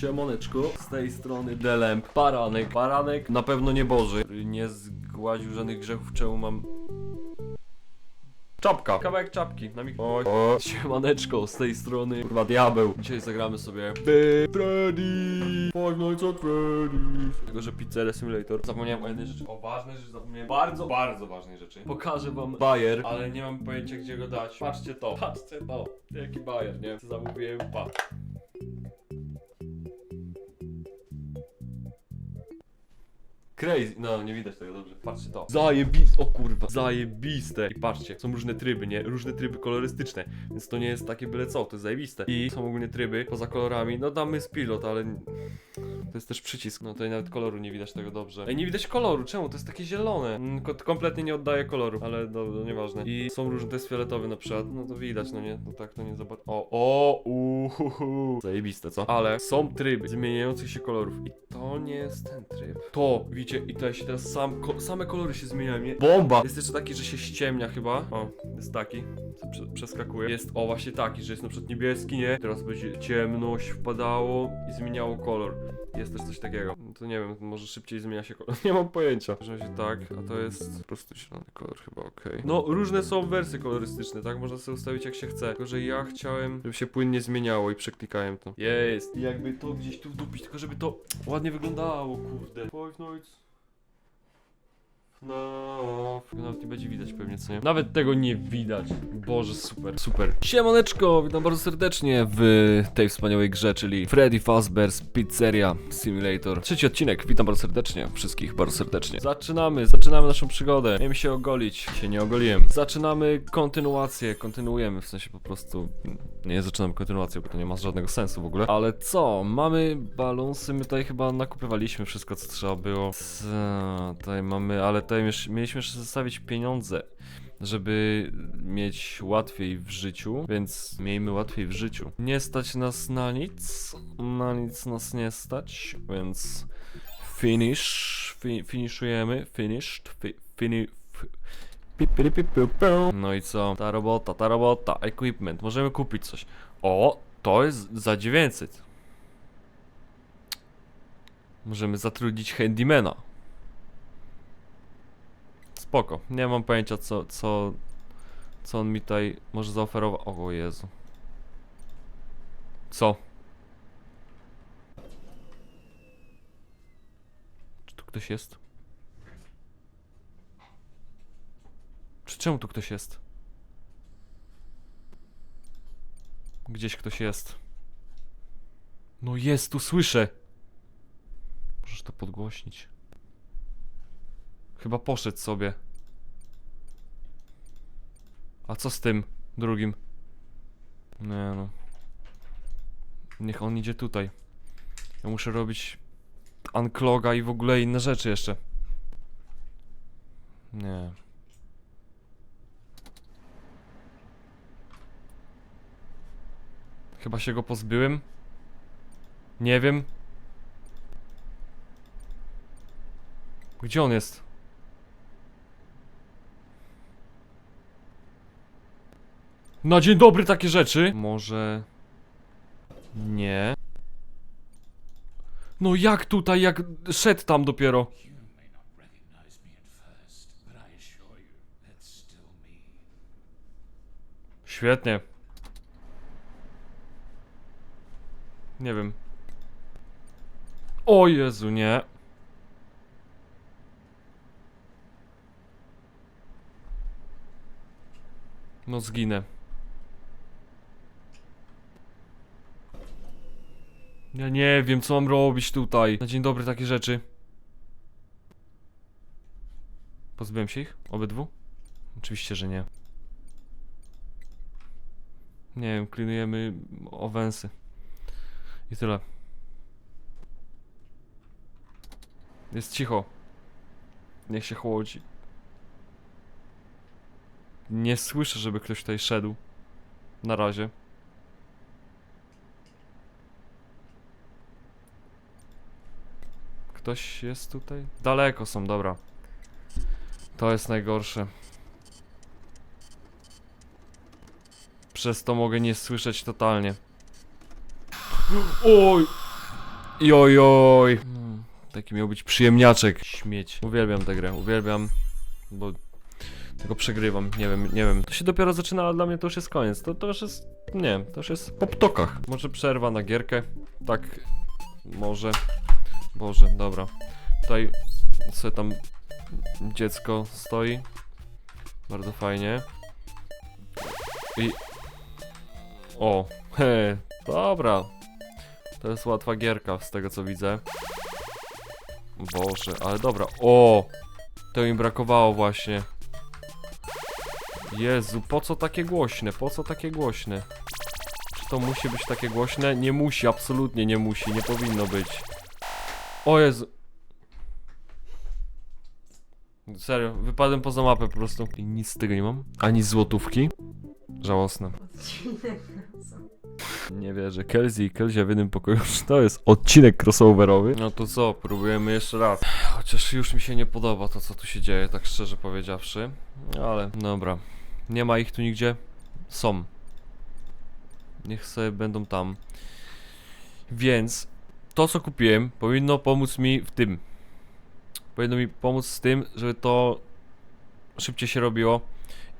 Siemoneczko, z tej strony Delemp, Baranek, Baranek na pewno nie Boży, nie zgładził żadnych grzechów, czemu mam... Czapka, kawałek czapki na mik... Oj, o. Siemaneczko, z tej strony, kurwa diabeł. Dzisiaj zagramy sobie The Freddy, Five Nights at Freddy's. Tylko, że Pizzeria Simulator. Zapomniałem o jednej rzeczy, o ważnej rzeczy, zapomniałem bardzo, bardzo ważnej rzeczy. Pokażę wam bajer, ale nie mam pojęcia gdzie go dać. Patrzcie to, patrzcie to. Jaki bajer, nie? Zamówiłem, pa. Crazy, no nie widać tego dobrze. Patrzcie to. Zajebiste, o kurwa, zajebiste. I patrzcie, są różne tryby, nie? Różne tryby kolorystyczne, więc to nie jest takie byle co, to jest zajebiste. I są ogólnie tryby poza kolorami. No damy z pilot, ale to jest też przycisk. No tutaj nawet koloru nie widać tego dobrze. Ej, nie widać koloru, czemu? To jest takie zielone. Mm, ko- kompletnie nie oddaje koloru, ale no, no nieważne. I są różne, to jest fioletowy na przykład. No to widać, no nie? No tak to nie zobacz. O, o, uhuhu. Zajebiste, co? Ale są tryby zmieniających się kolorów. I to nie jest ten tryb. To, widzicie, i tutaj się teraz sam, ko same kolory się zmieniają, nie? Bomba! Jest jeszcze taki, że się ściemnia chyba. O, jest taki. Co prze przeskakuje. Jest, o, właśnie taki, że jest na przykład niebieski, nie? Teraz będzie ciemność wpadało i zmieniało kolor. Jest też coś takiego. No To nie wiem, może szybciej zmienia się kolor. Nie mam pojęcia. W razie tak, a to jest po prostu zielony kolor chyba, okej. No, różne są wersje kolorystyczne, tak? Można sobie ustawić jak się chce. Tylko, że ja chciałem, żeby się płynnie zmieniało i przeklikałem to. Jest! I jakby to gdzieś tu wdupić, tylko żeby to ładnie wyglądało, kurde. Five Nights. No, nawet nie będzie widać pewnie, co nie? Nawet tego nie widać. Boże, super, super. Siemoneczko, witam bardzo serdecznie w tej wspaniałej grze, czyli Freddy Fazbear's Pizzeria Simulator. Trzeci odcinek, witam bardzo serdecznie, wszystkich bardzo serdecznie. Zaczynamy, zaczynamy naszą przygodę. Miałem się ogolić, się nie ogoliłem. Zaczynamy kontynuację, kontynuujemy, w sensie po prostu... Nie zaczynamy kontynuację, bo to nie ma żadnego sensu w ogóle. Ale co, mamy balonsy, my tutaj chyba nakupywaliśmy wszystko, co trzeba było. Co, tutaj mamy, ale już, mieliśmy jeszcze zostawić pieniądze żeby mieć łatwiej w życiu, więc miejmy łatwiej w życiu. Nie stać nas na nic, na nic nas nie stać, więc finish, fi, finished, fi, fini. No i co? Ta robota, ta robota, equipment, możemy kupić coś. O, to jest za 900. Możemy zatrudnić handymana. Spoko. Nie mam pojęcia co, co, co on mi tutaj może zaoferować. O Jezu. Co? Czy tu ktoś jest? Czy czemu tu ktoś jest? Gdzieś ktoś jest. No jest, tu słyszę. Możesz to podgłośnić. Chyba poszedł sobie. A co z tym drugim? Nie no. Niech on idzie tutaj. Ja muszę robić uncloga i w ogóle inne rzeczy jeszcze. Nie. Chyba się go pozbyłem. Nie wiem. Gdzie on jest? Na dzień dobry takie rzeczy. Może... Nie. No jak tutaj, jak szedł tam dopiero. Świetnie. Nie wiem. O Jezu, nie. No zginę. Ja nie wiem, co mam robić tutaj. Na dzień dobry takie rzeczy. Pozbyłem się ich? Obydwu? Oczywiście, że nie. Nie wiem, klinujemy owensy. I tyle. Jest cicho. Niech się chłodzi. Nie słyszę, żeby ktoś tutaj szedł. Na razie. Ktoś jest tutaj? Daleko są, dobra. To jest najgorsze. Przez to mogę nie słyszeć totalnie. Oj! Jojoj. Mm, Taki miał być przyjemniaczek. Śmieć. Uwielbiam tę grę, uwielbiam, bo tylko przegrywam, nie wiem, nie wiem. To się dopiero zaczyna, ale dla mnie to już jest koniec. To, to już jest, nie, to już jest po ptokach. Może przerwa na gierkę, tak, może. Boże, dobra. Tutaj sobie tam dziecko stoi. Bardzo fajnie. I... O, he, dobra. To jest łatwa gierka z tego co widzę. Boże, ale dobra. O! To mi brakowało właśnie. Jezu, po co takie głośne? Po co takie głośne? Czy to musi być takie głośne? Nie musi, absolutnie nie musi, nie powinno być. O Jezu. Serio, wypadłem poza mapę po prostu. I nic z tego nie mam. Ani złotówki. Żałosne. Nie wierzę. Kelsey i Kelsia w jednym pokoju. To jest odcinek crossoverowy. No to co, próbujemy jeszcze raz. Chociaż już mi się nie podoba to, co tu się dzieje, tak szczerze powiedziawszy. Ale dobra. Nie ma ich tu nigdzie. Są. Niech sobie będą tam. Więc to, co kupiłem, powinno pomóc mi w tym. Powinno mi pomóc z tym, żeby to szybciej się robiło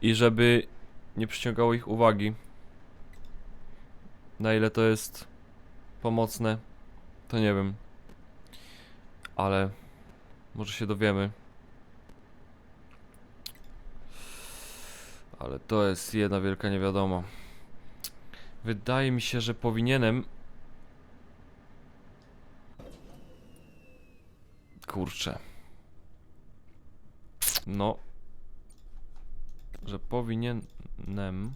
i żeby nie przyciągało ich uwagi. Na ile to jest pomocne, to nie wiem. Ale może się dowiemy. Ale to jest jedna wielka niewiadoma. Wydaje mi się, że powinienem. Kurczę. No. Że powinienem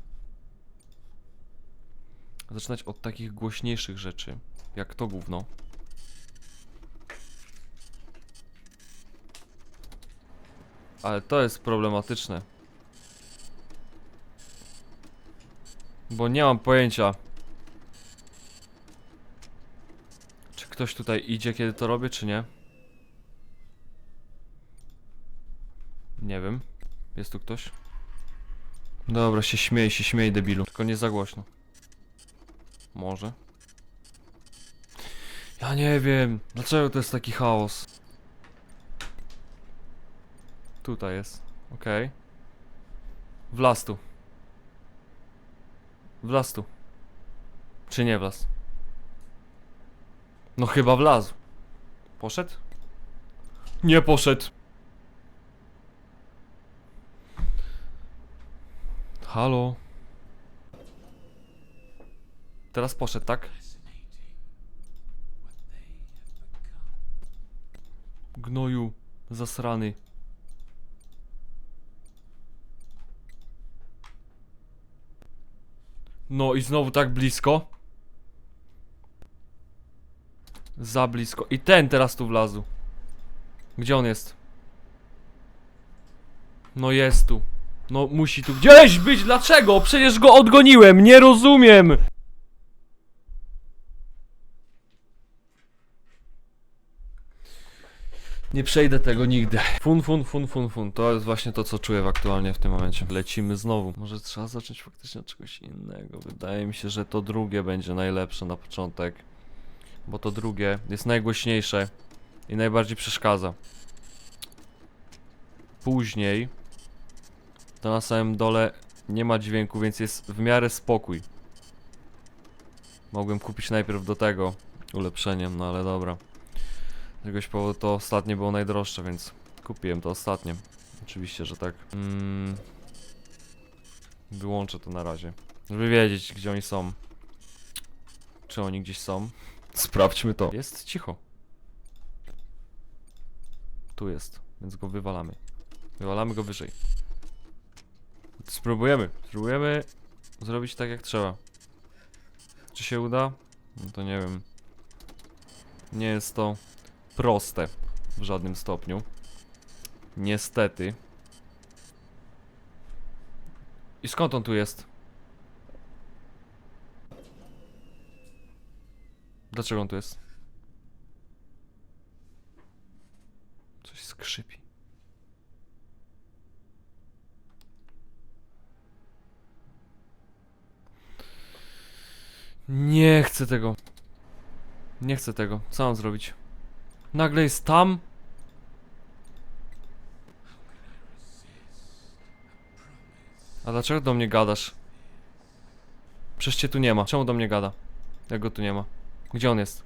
zaczynać od takich głośniejszych rzeczy, jak to gówno. Ale to jest problematyczne. Bo nie mam pojęcia. Czy ktoś tutaj idzie, kiedy to robię, czy nie wiem. Jest tu ktoś? Dobra, się śmiej, się śmiej, debilu. Tylko nie za głośno. Może. Ja nie wiem. Dlaczego to jest taki chaos? Tutaj jest. Okej. Wlazł tu. Wlazł tu. Czy nie wlazł? No chyba wlazł. Poszedł? Nie poszedł. Halo? Teraz poszedł, tak? Gnoju, zasrany. No i znowu tak blisko. Za blisko. I ten teraz tu wlazł. Gdzie on jest? No jest tu. No musi tu gdzieś być. Dlaczego? Przecież go odgoniłem. Nie rozumiem. Nie przejdę tego nigdy. Fun, fun, fun, fun, fun. To jest właśnie to, co czuję aktualnie w tym momencie. Lecimy znowu. Może trzeba zacząć faktycznie od czegoś innego. Wydaje mi się, że to drugie będzie najlepsze na początek. Bo to drugie jest najgłośniejsze i najbardziej przeszkadza. Później to na samym dole nie ma dźwięku, więc jest w miarę spokój. Mogłem kupić najpierw do tego ulepszeniem, no ale dobra. Z jakiegoś powodu to ostatnie było najdroższe, więc kupiłem to ostatnie. Oczywiście, że tak. Mm. Wyłączę to na razie. Żeby wiedzieć, gdzie oni są. Czy oni gdzieś są? Sprawdźmy to. Jest cicho. Tu jest, więc go wywalamy. Wywalamy go wyżej. Spróbujemy. Spróbujemy zrobić tak jak trzeba. Czy się uda? No to nie wiem. Nie jest to proste w żadnym stopniu. Niestety. I skąd on tu jest? Dlaczego on tu jest? Coś skrzypi. Nie chcę tego. Nie chcę tego. Co mam zrobić? Nagle jest tam? A dlaczego do mnie gadasz? Przecież cię tu nie ma. Czemu do mnie gada? Jak go tu nie ma? Gdzie on jest?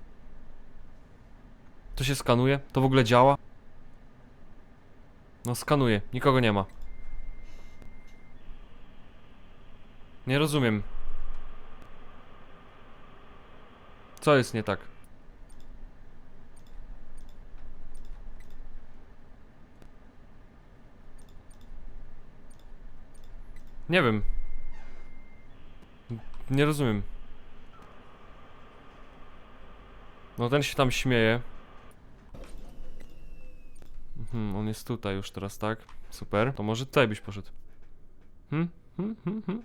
To się skanuje? To w ogóle działa? No skanuje. Nikogo nie ma. Nie rozumiem. Co jest nie tak? Nie wiem. Nie rozumiem. No ten się tam śmieje. Mhm, on jest tutaj już teraz, tak? Super. To może tutaj byś poszedł. Hmm? Hmm? Hmm? Hmm?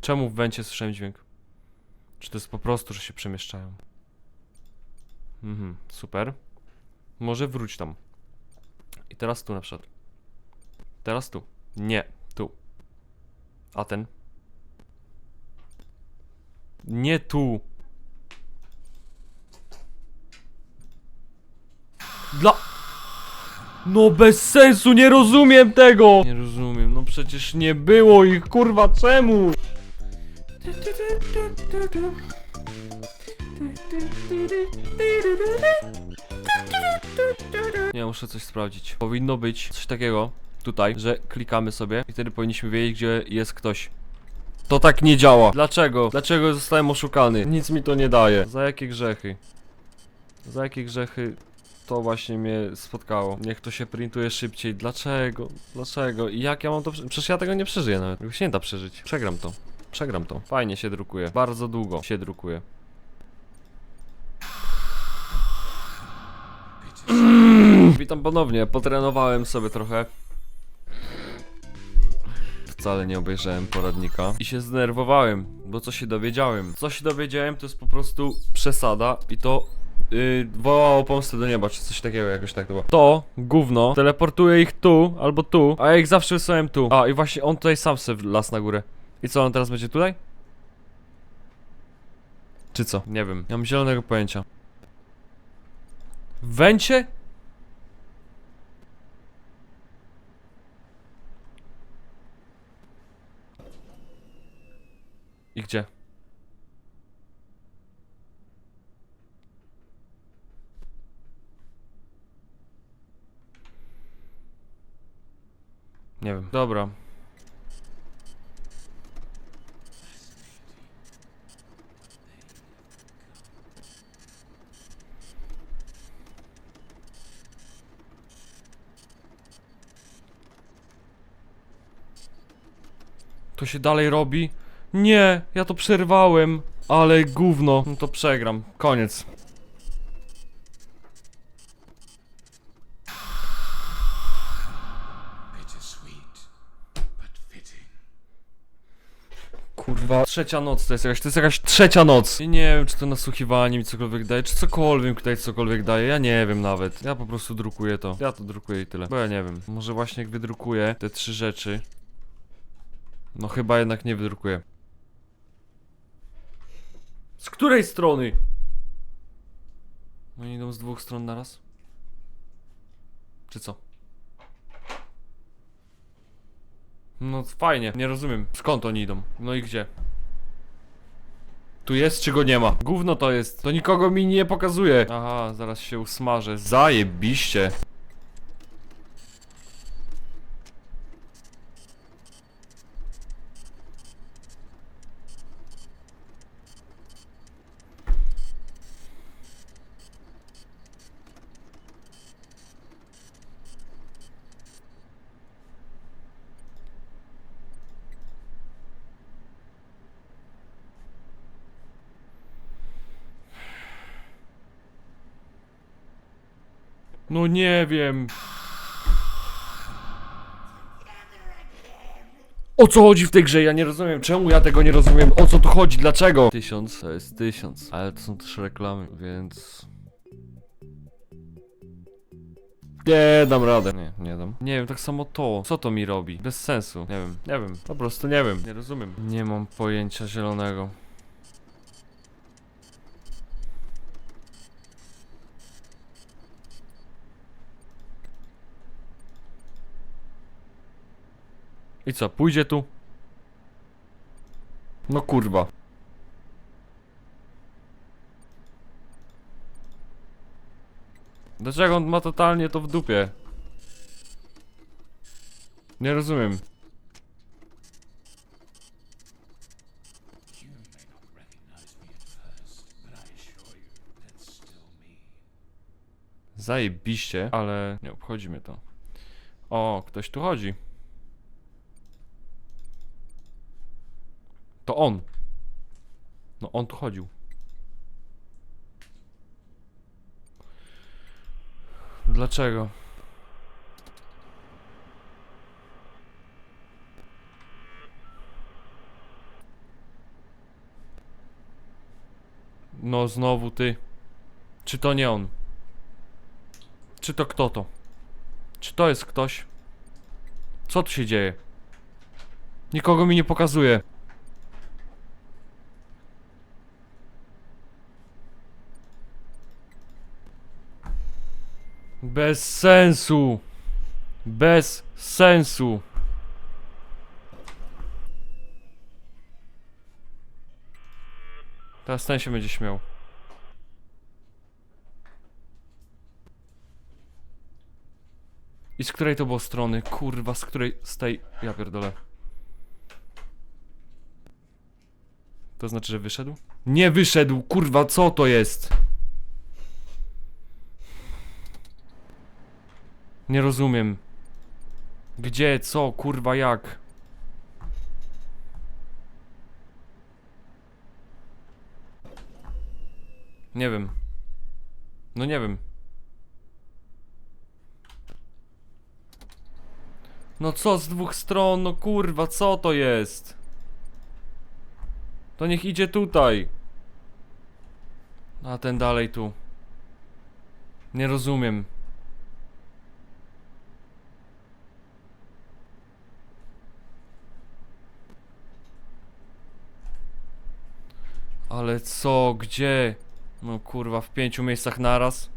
Czemu w węcie słyszałem dźwięk? Czy to jest po prostu, że się przemieszczają? Mhm, super. Może wróć tam. I teraz tu na przykład. Teraz tu. Nie, tu. A ten? Nie tu. Dla... No bez sensu, nie rozumiem tego! Nie rozumiem, no przecież nie było ich, kurwa, czemu? Nie, muszę coś sprawdzić. Powinno być coś takiego tutaj, że klikamy sobie i wtedy powinniśmy wiedzieć, gdzie jest ktoś. To tak nie działa. Dlaczego? Dlaczego zostałem oszukany? Nic mi to nie daje. Za jakie grzechy? Za jakie grzechy to właśnie mnie spotkało? Niech to się printuje szybciej. Dlaczego? Dlaczego? I jak ja mam to prze- Przecież ja tego nie przeżyję nawet. Się nie da przeżyć. Przegram to. Przegram to. Fajnie się drukuje. Bardzo długo się drukuje. Witam ponownie. Potrenowałem sobie trochę. Wcale nie obejrzałem poradnika i się zdenerwowałem, bo co się dowiedziałem? Co się dowiedziałem to jest po prostu przesada i to yy, wołało pomstę do nieba, czy coś takiego, jakoś tak to było. To gówno teleportuje ich tu albo tu, a ja ich zawsze wysłałem tu. A i właśnie on tutaj sam se las na górę. I co, on teraz będzie tutaj? Czy co? Nie wiem. Nie mam zielonego pojęcia. Węcie? I gdzie? Nie wiem. Dobra. Się dalej robi? Nie, ja to przerwałem. Ale gówno. No to przegram. Koniec. Kurwa. Trzecia noc to jest jakaś, to jest jakaś trzecia noc. I nie wiem, czy to nasłuchiwanie mi cokolwiek daje, czy cokolwiek tutaj cokolwiek daje, ja nie wiem nawet. Ja po prostu drukuję to. Ja to drukuję i tyle. Bo ja nie wiem. Może właśnie jak wydrukuję te trzy rzeczy. No chyba jednak nie wydrukuję. Z której strony? No idą z dwóch stron naraz? Czy co? No fajnie, nie rozumiem. Skąd oni idą? No i gdzie? Tu jest czy go nie ma? Gówno to jest. To nikogo mi nie pokazuje. Aha, zaraz się usmażę. Zajebiście. No nie wiem. O co chodzi w tej grze? Ja nie rozumiem. Czemu ja tego nie rozumiem? O co tu chodzi? Dlaczego? Tysiąc to jest tysiąc, ale to są też reklamy, więc... Nie dam radę. Nie, nie dam. Nie wiem, tak samo to. Co to mi robi? Bez sensu. Nie wiem, nie wiem. Po prostu nie wiem. Nie rozumiem. Nie mam pojęcia zielonego. I co, pójdzie tu? No kurwa. Dlaczego on ma totalnie to w dupie? Nie rozumiem. Zajebiście, ale nie obchodzi mnie to. O, ktoś tu chodzi. On. No on tu chodził. Dlaczego? No znowu ty. Czy to nie on? Czy to kto to? Czy to jest ktoś? Co tu się dzieje? Nikogo mi nie pokazuje. Bez sensu. Bez sensu. Teraz ten się będzie śmiał. I z której to było strony? Kurwa, z której? Z tej... Ja pierdolę. To znaczy, że wyszedł? Nie wyszedł, kurwa, co to jest? Nie rozumiem. Gdzie, co, kurwa, jak? Nie wiem. No nie wiem. No co z dwóch stron, no kurwa, co to jest? To niech idzie tutaj. A ten dalej tu. Nie rozumiem. Ale co, gdzie? No kurwa, w pięciu miejscach naraz?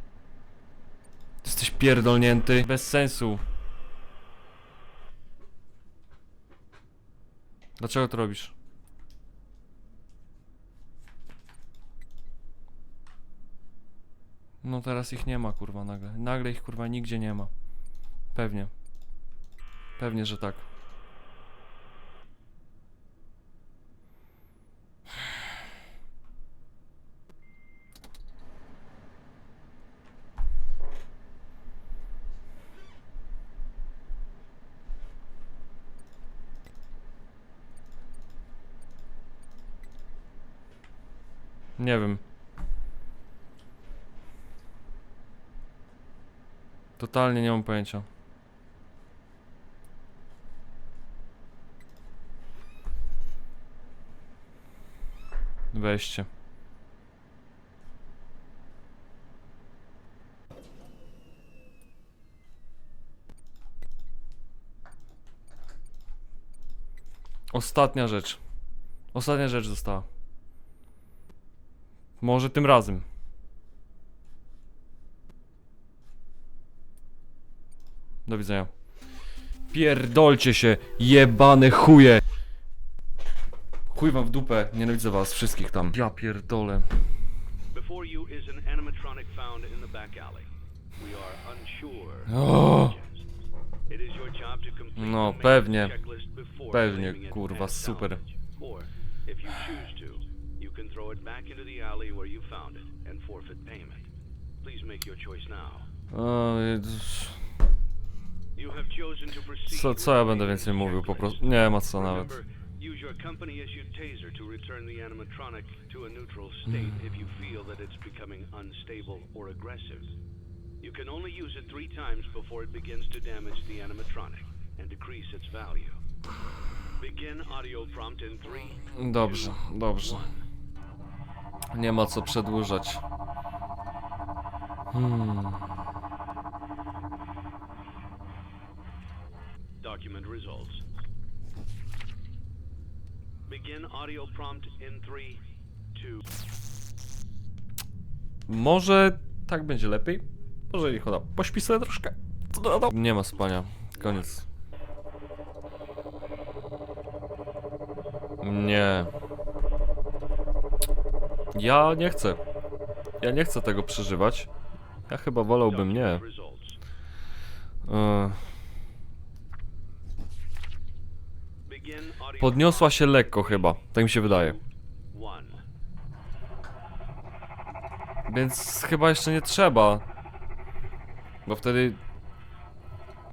Jesteś pierdolnięty. Bez sensu. Dlaczego to robisz? No teraz ich nie ma kurwa nagle. Nagle ich kurwa nigdzie nie ma. Pewnie. Pewnie, że tak. Nie wiem. Totalnie nie mam pojęcia. Weźcie. Ostatnia rzecz. Ostatnia rzecz została. Może tym razem. Do widzenia. Pierdolcie się, jebane chuje. Chuj wam w dupę, nienawidzę was wszystkich tam. Ja pierdolę. Before you is an animatronic found in the back alley. We are unsure. O, It is your job to complete No, the pewnie. checklist before Pewnie, it kurwa, super. Or, if you choose can throw it back into the alley where you found it and forfeit payment. Please make your choice now. o Jezus. You have chosen to proceed Co, co ja będę więcej mówił, po prostu nie ma co nawet. Remember, use your company-issued taser to return the animatronic to a neutral state if you feel that it's becoming unstable or aggressive. You can only use it three times before it begins to damage the animatronic and decrease its value. Begin audio prompt in three, Dobrze, dobrze. Nie ma co przedłużać. Hmm. document results. Begin audio prompt in three, two, Może tak będzie lepiej? Może ich choda. Pośpi sobie troszkę. Nie ma spania. Koniec. Nie. Ja nie chcę. Ja nie chcę tego przeżywać. Ja chyba wolałbym nie. E, podniosła się lekko chyba, tak mi się wydaje. Więc chyba jeszcze nie trzeba. Bo wtedy...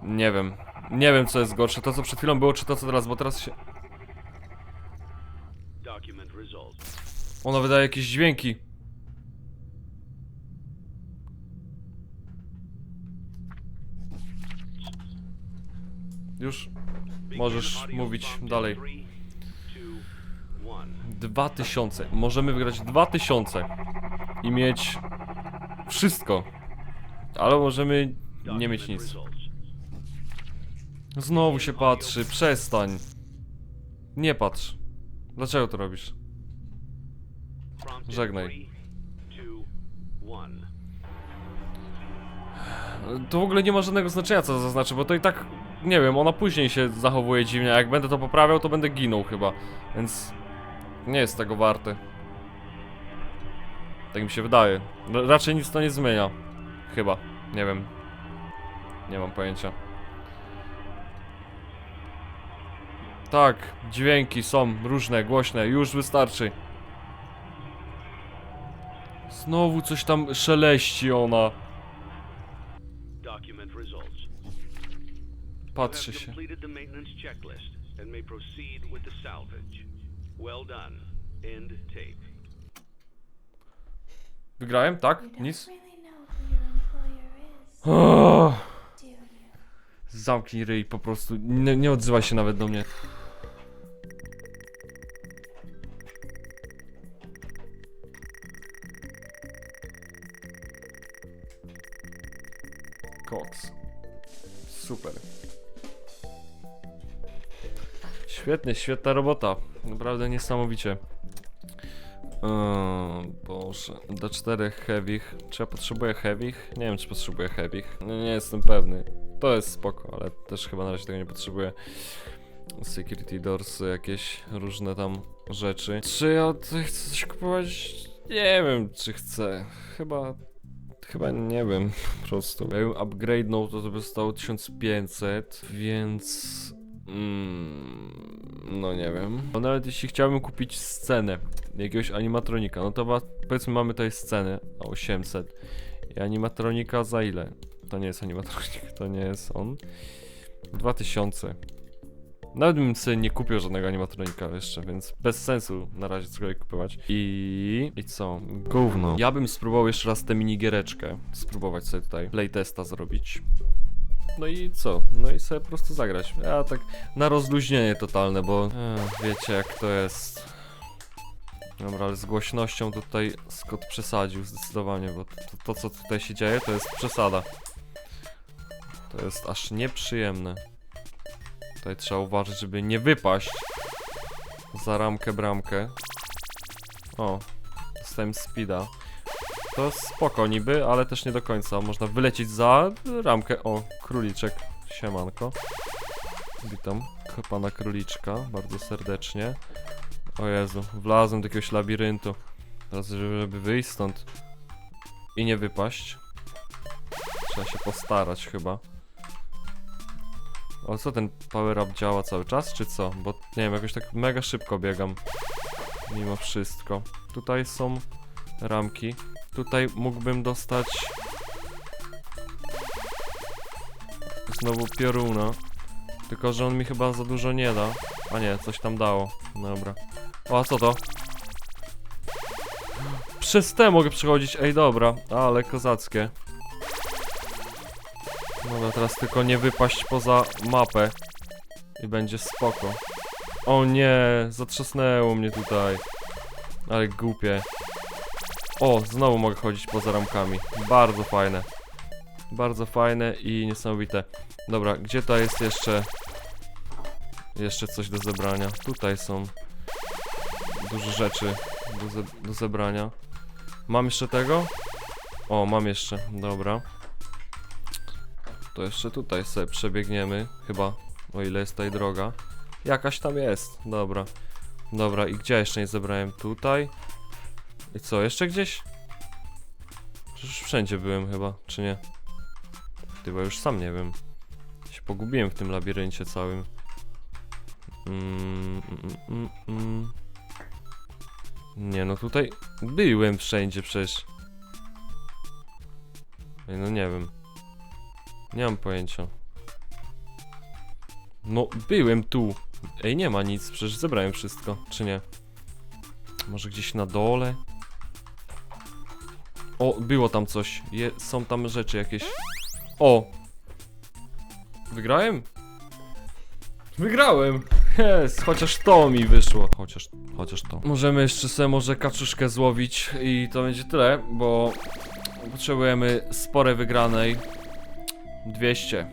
Nie wiem. Nie wiem co jest gorsze, to co przed chwilą było, czy to co teraz, bo teraz się... Document results. Ona wydaje jakieś dźwięki. Już Możesz mówić dalej. three, two, one. 2000. Możemy wygrać 2000 i mieć wszystko. Ale możemy nie mieć nic. Znowu się patrzy, przestań. Nie patrz. Dlaczego to robisz? Żegnaj. To w ogóle nie ma żadnego znaczenia co to zaznaczy, bo to i tak, nie wiem, ona później się zachowuje dziwnie, a jak będę to poprawiał, to będę ginął chyba, więc nie jest tego warte. Tak mi się wydaje. R raczej nic to nie zmienia. Chyba. Nie wiem. Nie mam pojęcia. Tak, dźwięki są różne, głośne, już wystarczy. Znowu coś tam szeleści ona. Patrzy się. Wygrałem, tak? Nic? Oh, zamknij ryj po prostu. Nie, nie odzywaj się nawet do mnie. Koks. Super. Świetnie, świetna robota. Naprawdę niesamowicie. Eee, Boże, D4 heavych. Czy ja potrzebuję heavych? Nie wiem, czy potrzebuję heavych. No, nie jestem pewny. To jest spoko, ale też chyba na razie tego nie potrzebuję. Security doors, jakieś różne tam rzeczy. Czy ja chcę coś kupować? Nie wiem, czy chcę. Chyba. Chyba nie wiem, po prostu. Jakbym upgrade'nął, to to by stało 1500, więc. Mm, no nie wiem. Nawet jeśli chciałbym kupić scenę jakiegoś animatronika, no to wa- powiedzmy mamy tutaj scenę a 800 i animatronika za ile? To nie jest animatronik, to nie jest on. 2000. Nawet bym sobie nie kupił żadnego animatronika jeszcze, więc bez sensu na razie cokolwiek kupować. I... i co? Gówno. Ja bym spróbował jeszcze raz tę minigiereczkę. Spróbować sobie tutaj playtesta zrobić. No i co? No i sobie po prostu zagrać. Ja tak na rozluźnienie totalne, bo e, wiecie jak to jest. Dobra, ale z głośnością tutaj Scott przesadził zdecydowanie, bo to, to, to co tutaj się dzieje to jest przesada. To jest aż nieprzyjemne. Tutaj trzeba uważać, żeby nie wypaść za ramkę bramkę. O, dostałem speeda. To spoko niby, ale też nie do końca. Można wylecieć za ramkę. O, króliczek. Siemanko. Witam pana króliczka bardzo serdecznie. O Jezu, wlazłem do jakiegoś labiryntu. Teraz, żeby wyjść stąd i nie wypaść. Trzeba się postarać chyba. O co ten power up działa cały czas, czy co? Bo nie wiem, jakoś tak mega szybko biegam. Mimo wszystko. Tutaj są ramki. Tutaj mógłbym dostać znowu pioruna. Tylko, że on mi chyba za dużo nie da. A nie, coś tam dało. Dobra. O, a co to? Przez te mogę przechodzić. Ej, dobra. Ale kozackie. Dobra, teraz tylko nie wypaść poza mapę. I będzie spoko. O nie, zatrzasnęło mnie tutaj. Ale głupie. O, znowu mogę chodzić poza ramkami. Bardzo fajne. Bardzo fajne i niesamowite. Dobra, gdzie to jest jeszcze... Jeszcze coś do zebrania? Tutaj są dużo rzeczy do, ze do zebrania. Mam jeszcze tego? O, mam jeszcze, dobra. To jeszcze tutaj sobie przebiegniemy, chyba, o ile jest tutaj droga. Jakaś tam jest, dobra. Dobra, i gdzie jeszcze nie zebrałem? Tutaj. I co, jeszcze gdzieś? Przecież wszędzie byłem chyba, czy nie? Chyba już sam nie wiem. Się pogubiłem w tym labiryncie całym. Mm, mm, mm, mm. Nie no, tutaj byłem wszędzie przecież. No nie wiem. Nie mam pojęcia. No, byłem tu. Ej, nie ma nic, przecież zebrałem wszystko, czy nie? Może gdzieś na dole? O, było tam coś. Je, są tam rzeczy jakieś. O! Wygrałem? Wygrałem! Jest, chociaż to mi wyszło. Chociaż, chociaż to. Możemy jeszcze sobie może kaczuszkę złowić i to będzie tyle, bo potrzebujemy spore wygranej. 200.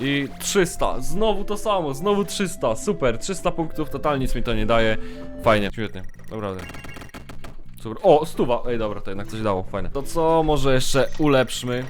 I 300. Znowu to samo, znowu 300. Super, 300 punktów, totalnie nic mi to nie daje. Fajnie, świetnie, naprawdę. Super. O, stuwa. Ej, dobra, to jednak coś dało, fajne. To co może jeszcze ulepszmy?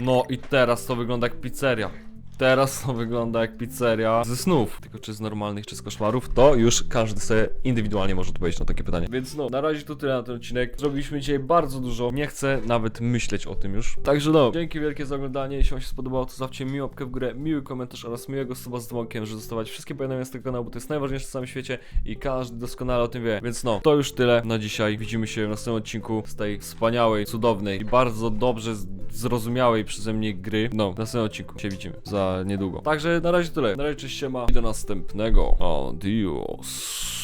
No i teraz to wygląda jak pizzeria. Teraz to wygląda jak pizzeria ze snów. Tylko czy z normalnych, czy z koszmarów, to już każdy sobie indywidualnie może odpowiedzieć na takie pytanie. Więc no, na razie to tyle na ten odcinek. Zrobiliśmy dzisiaj bardzo dużo. Nie chcę nawet myśleć o tym już. Także no, dzięki wielkie za oglądanie. Jeśli wam się spodobało, to zostawcie miłą łapkę w górę, miły komentarz oraz miłego suba z dzwonkiem, że dostawać wszystkie powiadomienia z tego kanału, bo to jest najważniejsze w całym świecie i każdy doskonale o tym wie. Więc no, to już tyle na dzisiaj. Widzimy się w następnym odcinku z tej wspaniałej, cudownej i bardzo dobrze zrozumiałej przeze mnie gry. No, w następnym odcinku się widzimy niedługo. Także na razie tyle. Na razie cześć ma i do następnego. Adios.